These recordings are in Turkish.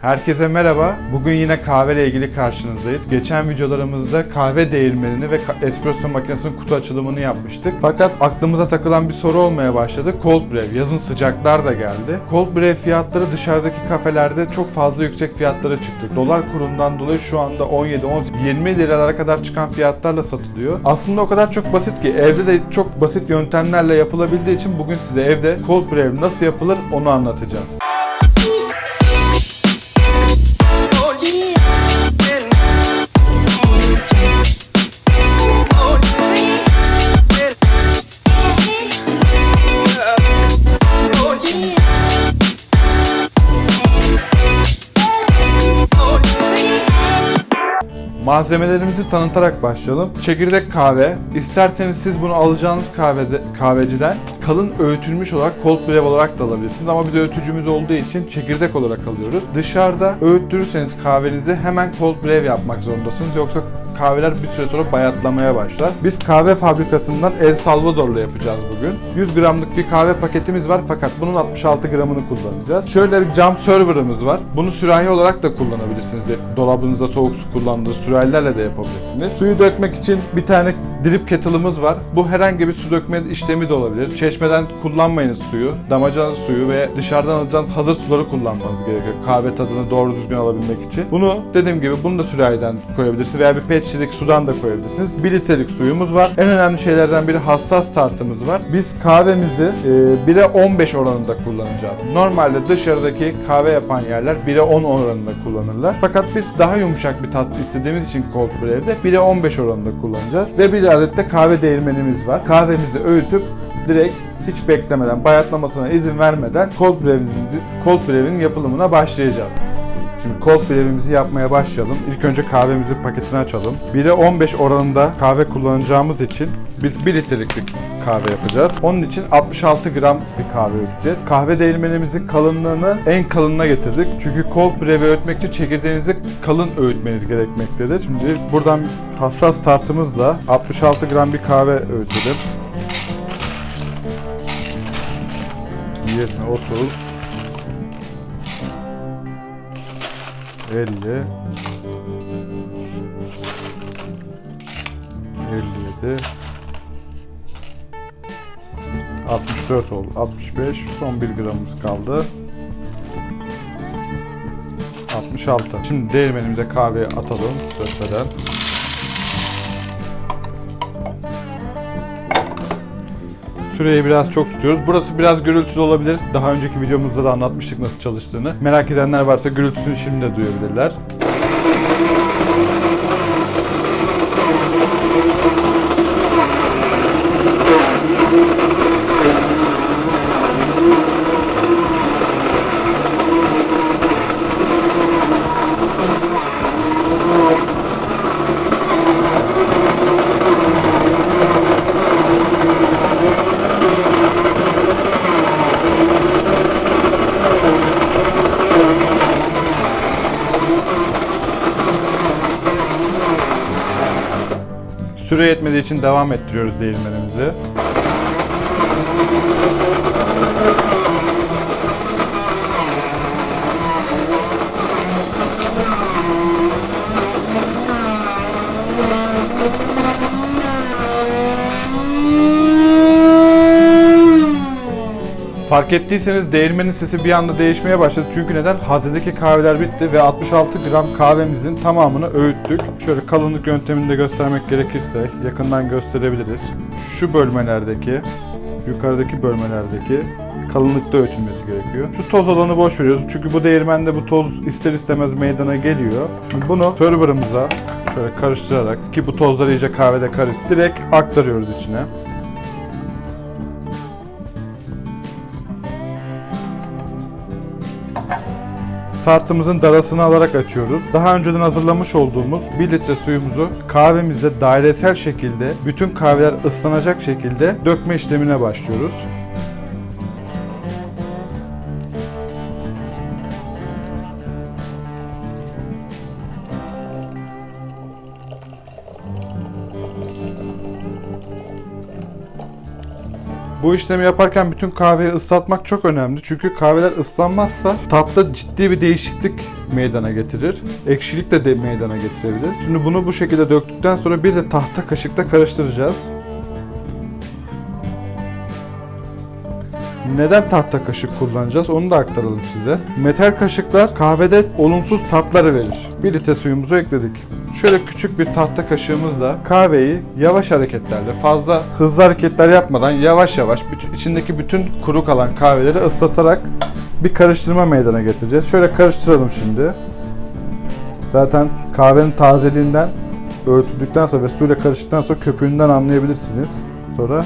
Herkese merhaba. Bugün yine kahve ile ilgili karşınızdayız. Geçen videolarımızda kahve değirmenini ve espresso makinesinin kutu açılımını yapmıştık. Fakat aklımıza takılan bir soru olmaya başladı. Cold brew. Yazın sıcaklar da geldi. Cold brew fiyatları dışarıdaki kafelerde çok fazla yüksek fiyatlara çıktı. Dolar kurundan dolayı şu anda 17, 18, 20 liralara kadar çıkan fiyatlarla satılıyor. Aslında o kadar çok basit ki evde de çok basit yöntemlerle yapılabildiği için bugün size evde cold brew nasıl yapılır onu anlatacağız. Malzemelerimizi tanıtarak başlayalım. Çekirdek kahve. İsterseniz siz bunu alacağınız kahvede, kahveciden kalın öğütülmüş olarak cold brew olarak da alabilirsiniz. Ama biz öğütücümüz olduğu için çekirdek olarak alıyoruz. Dışarıda öğüttürürseniz kahvenizi hemen cold brew yapmak zorundasınız. Yoksa kahveler bir süre sonra bayatlamaya başlar. Biz kahve fabrikasından El Salvador'la yapacağız bugün. 100 gramlık bir kahve paketimiz var fakat bunun 66 gramını kullanacağız. Şöyle bir cam server'ımız var. Bunu sürahi olarak da kullanabilirsiniz. Dolabınızda soğuk su kullandığınız sürahilerle de yapabilirsiniz. Suyu dökmek için bir tane drip kettle'ımız var. Bu herhangi bir su dökme işlemi de olabilir. Çeşmeden kullanmayınız suyu. Damacana suyu ve dışarıdan alacağınız hazır suları kullanmanız gerekiyor. Kahve tadını doğru düzgün alabilmek için. Bunu dediğim gibi bunu da sürahiden koyabilirsiniz veya bir pet şişelik sudan da koyabilirsiniz. 1 litrelik suyumuz var. En önemli şeylerden biri hassas tartımız var. Biz kahvemizi e, 1'e 15 oranında kullanacağız. Normalde dışarıdaki kahve yapan yerler 1'e 10 oranında kullanırlar. Fakat biz daha yumuşak bir tat istediğimiz için cold brew'de 1'e 15 oranında kullanacağız. Ve bir adet de kahve değirmenimiz var. Kahvemizi öğütüp direkt hiç beklemeden, bayatlamasına izin vermeden cold brew'in, cold brew'in yapılımına başlayacağız. Şimdi cold brew'imizi yapmaya başlayalım. İlk önce kahvemizin paketini açalım. 1'e 15 oranında kahve kullanacağımız için biz 1 litrelik bir kahve yapacağız. Onun için 66 gram bir kahve öğüteceğiz. Kahve değirmenimizin kalınlığını en kalınına getirdik. Çünkü cold brew öğütmek için çekirdeğinizi kalın öğütmeniz gerekmektedir. Şimdi buradan hassas tartımızla 66 gram bir kahve öğütelim. 20, 30, 50 57 64 oldu. 65 son 1 gramımız kaldı. 66. Şimdi değirmenimize kahveyi atalım dökmeden. Süreyi biraz çok tutuyoruz. Burası biraz gürültülü olabilir. Daha önceki videomuzda da anlatmıştık nasıl çalıştığını. Merak edenler varsa gürültüsünü şimdi de duyabilirler. Süre yetmediği için devam ettiriyoruz değirmenimizi. Fark ettiyseniz değirmenin sesi bir anda değişmeye başladı. Çünkü neden? Hazırdaki kahveler bitti ve 66 gram kahvemizin tamamını öğüttük. Şöyle kalınlık yöntemini de göstermek gerekirse yakından gösterebiliriz. Şu bölmelerdeki, yukarıdaki bölmelerdeki kalınlıkta öğütülmesi gerekiyor. Şu toz olanı boş veriyoruz. Çünkü bu değirmende bu toz ister istemez meydana geliyor. Bunu server'ımıza şöyle karıştırarak ki bu tozlar iyice kahvede karışsın. Direkt aktarıyoruz içine. Tartımızın darasını alarak açıyoruz. Daha önceden hazırlamış olduğumuz 1 litre suyumuzu kahvemizde dairesel şekilde bütün kahveler ıslanacak şekilde dökme işlemine başlıyoruz. Bu işlemi yaparken bütün kahveyi ıslatmak çok önemli. Çünkü kahveler ıslanmazsa tatta ciddi bir değişiklik meydana getirir. Ekşilik de, de meydana getirebilir. Şimdi bunu bu şekilde döktükten sonra bir de tahta kaşıkla karıştıracağız. Neden tahta kaşık kullanacağız onu da aktaralım size. Metal kaşıklar kahvede olumsuz tatları verir. 1 litre suyumuzu ekledik. Şöyle küçük bir tahta kaşığımızla kahveyi yavaş hareketlerle fazla hızlı hareketler yapmadan yavaş yavaş içindeki bütün kuru kalan kahveleri ıslatarak bir karıştırma meydana getireceğiz. Şöyle karıştıralım şimdi. Zaten kahvenin tazeliğinden ölçüldükten sonra ve suyla karıştıktan sonra köpüğünden anlayabilirsiniz. Sonra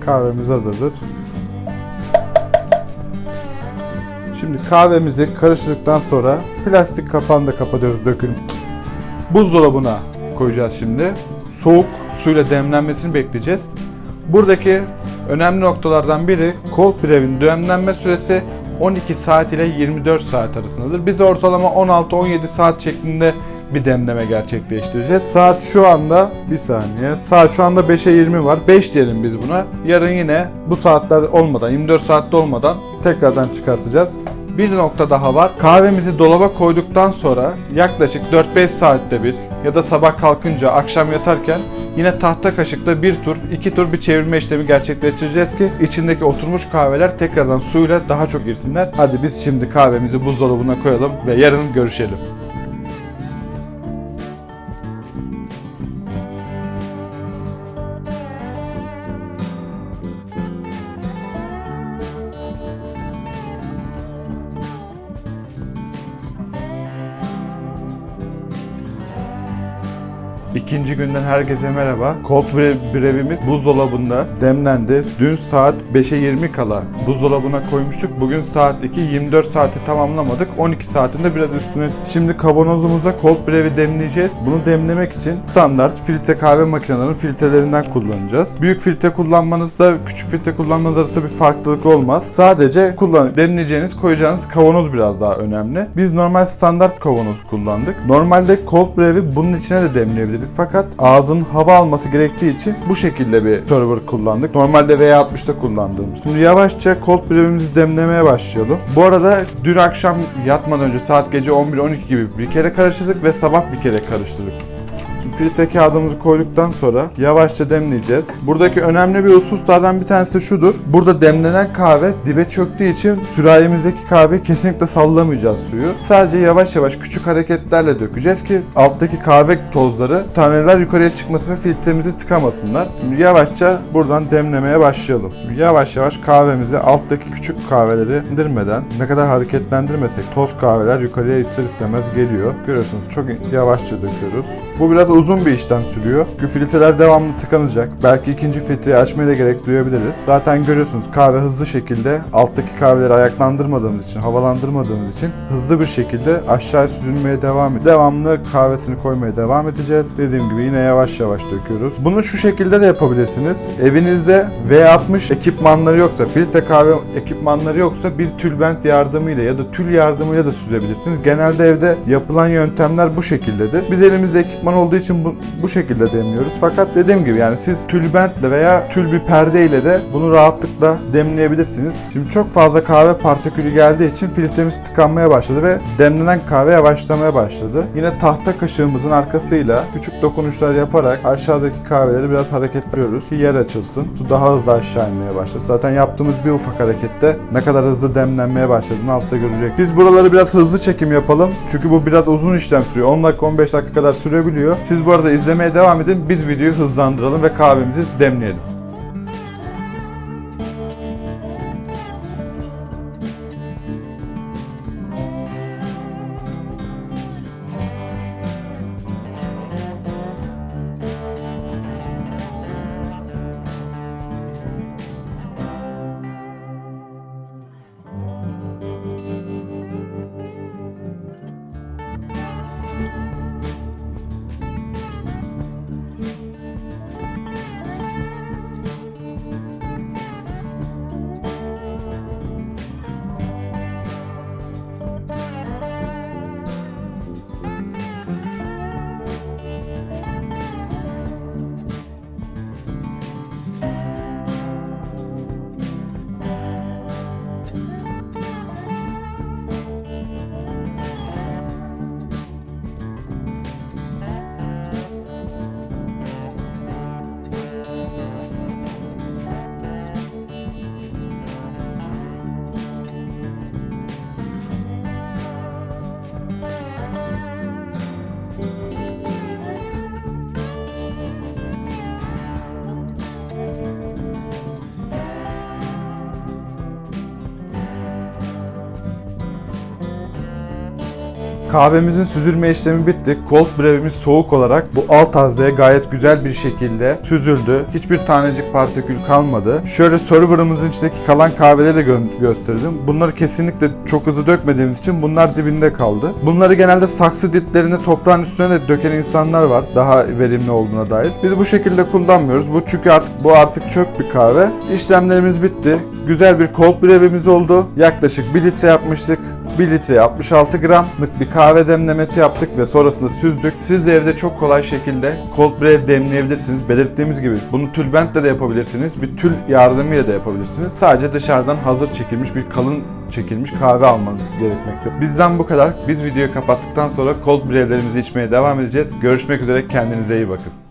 kahvemiz hazırdır. Şimdi kahvemizi karıştırdıktan sonra plastik kapağını da kapatıyoruz dökülüm. Buzdolabına koyacağız şimdi. Soğuk suyla demlenmesini bekleyeceğiz. Buradaki önemli noktalardan biri cold brew'in demlenme süresi 12 saat ile 24 saat arasındadır. Biz ortalama 16-17 saat şeklinde bir demleme gerçekleştireceğiz. Saat şu anda bir saniye. Saat şu anda 5'e 20 var. 5 diyelim biz buna. Yarın yine bu saatler olmadan 24 saatte olmadan tekrardan çıkartacağız. Bir nokta daha var. Kahvemizi dolaba koyduktan sonra yaklaşık 4-5 saatte bir ya da sabah kalkınca akşam yatarken yine tahta kaşıkla bir tur, iki tur bir çevirme işlemi gerçekleştireceğiz ki içindeki oturmuş kahveler tekrardan suyla daha çok girsinler. Hadi biz şimdi kahvemizi buzdolabına koyalım ve yarın görüşelim. İkinci günden herkese merhaba. Cold bre- brew'imiz buzdolabında demlendi. Dün saat 5'e 20 kala buzdolabına koymuştuk. Bugün saat 2, 24 saati tamamlamadık. 12 saatinde biraz üstüne. Şimdi kavanozumuza cold brew'i demleyeceğiz. Bunu demlemek için standart filtre kahve makinelerinin filtrelerinden kullanacağız. Büyük filtre kullanmanızda küçük filtre kullanmanız arasında bir farklılık olmaz. Sadece kullan demleyeceğiniz, koyacağınız kavanoz biraz daha önemli. Biz normal standart kavanoz kullandık. Normalde cold brew'i bunun içine de demleyebiliriz fakat ağzın hava alması gerektiği için bu şekilde bir server kullandık. Normalde V60'da kullandığımız. Şimdi yavaşça cold brew'imizi demlemeye başlayalım. Bu arada dün akşam yatmadan önce saat gece 11-12 gibi bir kere karıştırdık ve sabah bir kere karıştırdık. Filtre kağıdımızı koyduktan sonra yavaşça demleyeceğiz. Buradaki önemli bir hususlardan bir tanesi şudur. Burada demlenen kahve dibe çöktüğü için sürahimizdeki kahve kesinlikle sallamayacağız suyu. Sadece yavaş yavaş küçük hareketlerle dökeceğiz ki alttaki kahve tozları taneler yukarıya çıkması ve filtremizi tıkamasınlar. Yavaşça buradan demlemeye başlayalım. Yavaş yavaş kahvemizi alttaki küçük kahveleri indirmeden ne kadar hareketlendirmesek toz kahveler yukarıya ister istemez geliyor. Görüyorsunuz çok yavaşça döküyoruz. Bu biraz uzun bir işlem sürüyor. Çünkü devamlı tıkanacak. Belki ikinci filtreyi açmaya da gerek duyabiliriz. Zaten görüyorsunuz kahve hızlı şekilde alttaki kahveleri ayaklandırmadığımız için, havalandırmadığımız için hızlı bir şekilde aşağı süzülmeye devam ediyor. Devamlı kahvesini koymaya devam edeceğiz. Dediğim gibi yine yavaş yavaş döküyoruz. Bunu şu şekilde de yapabilirsiniz. Evinizde V60 ekipmanları yoksa, filtre kahve ekipmanları yoksa bir tülbent yardımıyla ya da tül yardımıyla da süzebilirsiniz. Genelde evde yapılan yöntemler bu şekildedir. Biz elimizde ekipman olduğu için bu, bu şekilde demliyoruz. Fakat dediğim gibi yani siz tülbentle veya tül bir perdeyle de bunu rahatlıkla demleyebilirsiniz. Şimdi çok fazla kahve partikülü geldiği için filtremiz tıkanmaya başladı ve demlenen kahve yavaşlamaya başladı. Yine tahta kaşığımızın arkasıyla küçük dokunuşlar yaparak aşağıdaki kahveleri biraz hareketliyoruz ki yer açılsın. Su daha hızlı aşağı inmeye başlasın. Zaten yaptığımız bir ufak harekette ne kadar hızlı demlenmeye başladığını altta görecek. Biz buraları biraz hızlı çekim yapalım. Çünkü bu biraz uzun işlem sürüyor. 10 dakika 15 dakika kadar sürebiliyor. Siz bu arada izlemeye devam edin. Biz videoyu hızlandıralım ve kahvemizi demleyelim. Kahvemizin süzülme işlemi bitti. Cold brew'imiz soğuk olarak bu alt hazlıya gayet güzel bir şekilde süzüldü. Hiçbir tanecik partikül kalmadı. Şöyle serverımızın içindeki kalan kahveleri de gö- gösterdim. Bunları kesinlikle çok hızlı dökmediğimiz için bunlar dibinde kaldı. Bunları genelde saksı diplerine toprağın üstüne de döken insanlar var. Daha verimli olduğuna dair. Biz bu şekilde kullanmıyoruz. Bu çünkü artık bu artık çöp bir kahve. İşlemlerimiz bitti. Güzel bir cold brew'imiz oldu. Yaklaşık 1 litre yapmıştık. 1 litreye 66 gramlık bir kahve demlemesi yaptık ve sonrasında süzdük. Siz de evde çok kolay şekilde cold brew demleyebilirsiniz. Belirttiğimiz gibi bunu tülbentle de yapabilirsiniz. Bir tül yardımıyla da yapabilirsiniz. Sadece dışarıdan hazır çekilmiş bir kalın çekilmiş kahve almanız gerekmekte. Bizden bu kadar. Biz videoyu kapattıktan sonra cold brewlerimizi içmeye devam edeceğiz. Görüşmek üzere. Kendinize iyi bakın.